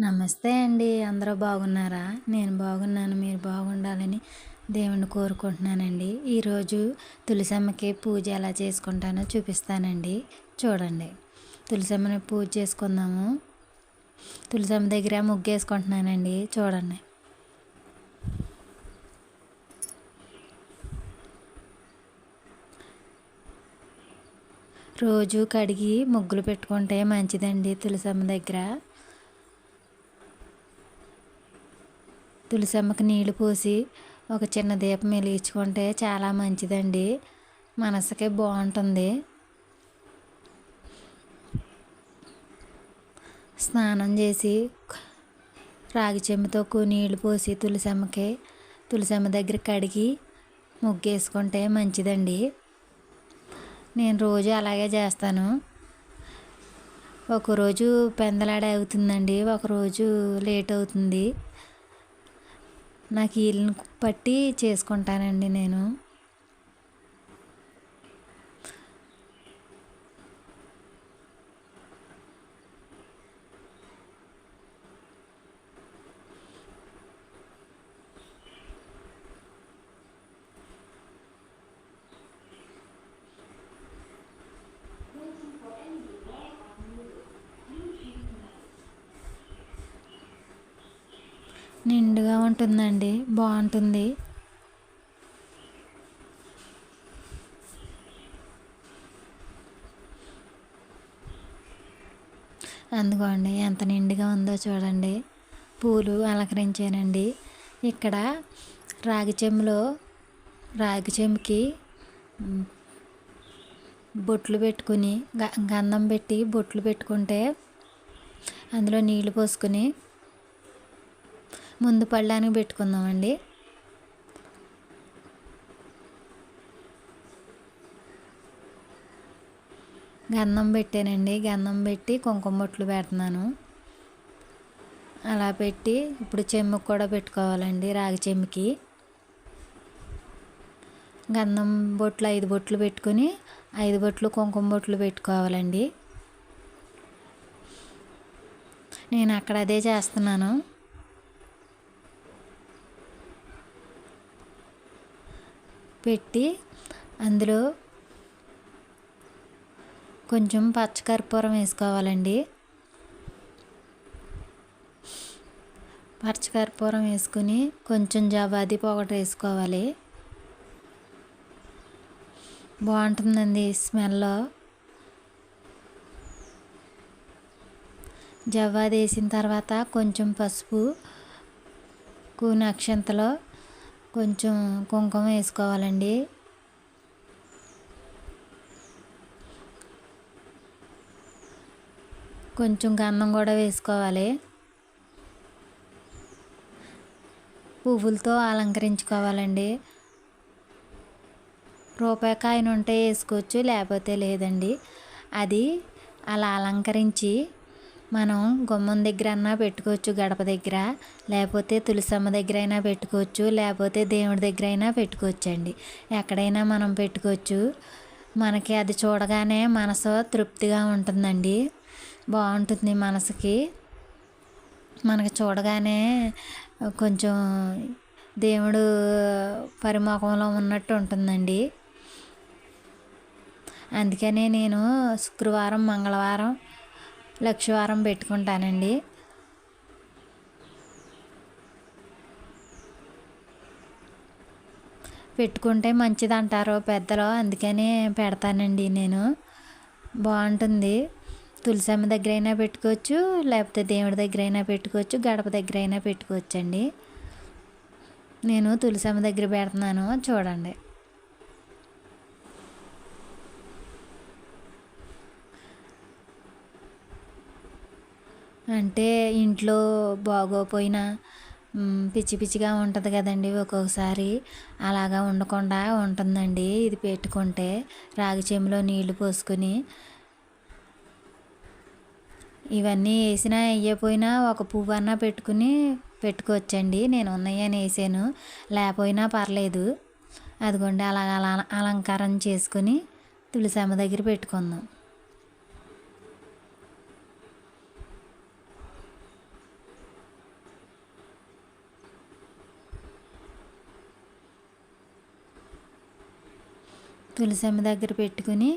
నమస్తే అండి. అందరూ బాగున్నారా? నేను బాగున్నాను. మీరు బాగుండాలని దేవుణ్ణి కోరుకుంటున్నానండి. ఈరోజు తులసమ్మకి పూజ ఎలా చేసుకుంటానో చూపిస్తానండి. చూడండి. తులసమ్మని పూజ చేసుకుందాము. తులసమ్మ దగ్గర ముగ్గేసుకుంటున్నానండి చూడండి. రోజు కడిగి ముగ్గులు పెట్టుకుంటే మంచిదండి తులసమ్మ దగ్గర. తులసమ్మకి నీళ్ళు పోసి ఒక చిన్న దీపం వెలిగించుకుంటే చాలా మంచిదండి. మనసుకి బాగుంటుంది. స్నానం చేసి రాగి చెంబుతో నీళ్ళు పోసి తులసమ్మకి తులసమ్మ దగ్గర కడిగి ముగ్గేసుకుంటే మంచిదండి. నేను రోజు అలాగే చేస్తాను. ఒకరోజు పెందలాడ అవుతుందండి ఒకరోజు లేట్ అవుతుంది. నాకు వీళ్ళని పట్టి చేసుకుంటానండి నేను. నిండుగా ఉంటుందండి. బాగుంటుంది. అందుకోండి ఎంత నిండుగా ఉందో చూడండి. పూలు అలంకరించానండి. ఇక్కడ రాగి చెంబులో రాగి చెంబుకి బొట్లు పెట్టుకుని గంధం పెట్టి బొట్లు పెట్టుకుంటే అందులో నీళ్ళు పోసుకుని ముందు పళ్ళానికి పెట్టుకుందామండి. గంధం పెట్టానండి. గంధం పెట్టి కుంకుమ బొట్లు పెడుతున్నాను. అలా పెట్టి ఇప్పుడు చెమ్ముకు కూడా పెట్టుకోవాలండి రాగి చెమ్మికి గంధం బొట్లు ఐదు బొట్లు పెట్టుకుని ఐదు బొట్లు కుంకుమ బొట్లు పెట్టుకోవాలండి. నేను అక్కడ అదే చేస్తున్నాను. పెట్టి అందులో కొంచెం పచ్చకర్పూరం వేసుకోవాలండి. పచ్చకర్పూరం వేసుకుని కొంచెం జవాది పొగట వేసుకోవాలి. బాగుంటుందండి స్మెల్ జవ్వాది వేసిన తర్వాత కొంచెం పసుపు కూని అక్షంతలో కొంచెం కుంకుమ వేసుకోవాలండి. కొంచెం గంధం కూడా వేసుకోవాలి. పువ్వులతో అలంకరించుకోవాలండి. రూపాయి ఉంటే వేసుకోవచ్చు లేకపోతే లేదండి. అది అలా అలంకరించి మనం గుమ్మం దగ్గర అన్నా పెట్టుకోవచ్చు గడప దగ్గర. లేకపోతే తులసమ్మ దగ్గర అయినా పెట్టుకోవచ్చు లేకపోతే దేవుడి దగ్గర అయినా పెట్టుకోవచ్చు అండి ఎక్కడైనా మనం పెట్టుకోవచ్చు. మనకి అది చూడగానే మనసు తృప్తిగా ఉంటుందండి. బాగుంటుంది మనసుకి. మనకి చూడగానే కొంచెం దేవుడు పరిమోకంలో ఉన్నట్టు ఉంటుందండి. అందుకనే నేను శుక్రవారం మంగళవారం లక్షవారం పెట్టుకుంటానండి. పెట్టుకుంటే మంచిది అంటారు పెద్దలు అందుకని పెడతానండి నేను. బాగుంటుంది. తులసమ్మ దగ్గర అయినా పెట్టుకోవచ్చు లేకపోతే దేవుడి దగ్గర అయినా పెట్టుకోవచ్చు గడప దగ్గర అయినా పెట్టుకోవచ్చు అండి నేను తులసమ్మ దగ్గర పెడుతున్నాను చూడండి. అంటే ఇంట్లో బాగోపోయినా పిచ్చి పిచ్చిగా ఉంటుంది కదండి ఒక్కొక్కసారి. అలాగా ఉండకుండా ఉంటుందండి ఇది పెట్టుకుంటే. రాగి చెంబులో నీళ్ళు పోసుకొని ఇవన్నీ వేసినా వేయపోయినా ఒక పువ్వు అన్నా పెట్టుకుని పెట్టుకోవచ్చండి. నేను ఉన్నాయని వేసాను. లేకపోయినా పర్లేదు. అదిగోండి అలా అలా అలంకారం చేసుకుని తులసమ్మ దగ్గర పెట్టుకుందాం. తులసమ్మ దగ్గర పెట్టుకుని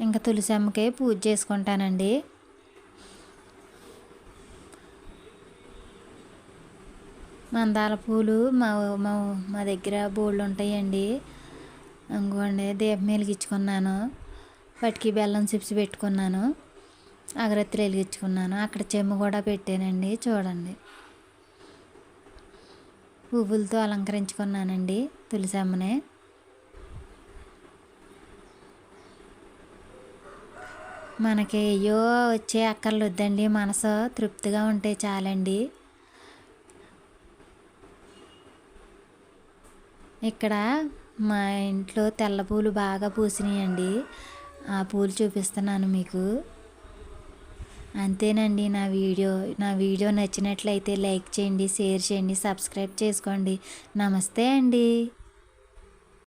ఇంకా తులసమ్మకే పూజ చేసుకుంటానండి. మందార పూలు మా మా మా దగ్గర బోళ్ళు ఉంటాయండి. ఇంకోండి దీపం వెలిగించుకున్నాను. పటికి బెల్లం చిప్స్ పెట్టుకున్నాను. అగరత్తులు వెలిగించుకున్నాను. అక్కడ చెమ్ము కూడా పెట్టానండి చూడండి. పువ్వులతో అలంకరించుకున్నానండి తులసమ్మనే. మనకి అయ్యో వచ్చే అక్కర్లు వద్దండి మనసు తృప్తిగా ఉంటే చాలండి. ఇక్కడ మా ఇంట్లో తెల్ల పూలు బాగా పూసినాయండి. ఆ పూలు చూపిస్తున్నాను మీకు. అంతేనండి నా వీడియో. నా వీడియో నచ్చినట్లయితే లైక్ చేయండి షేర్ చేయండి సబ్స్క్రైబ్ చేసుకోండి. నమస్తే అండి.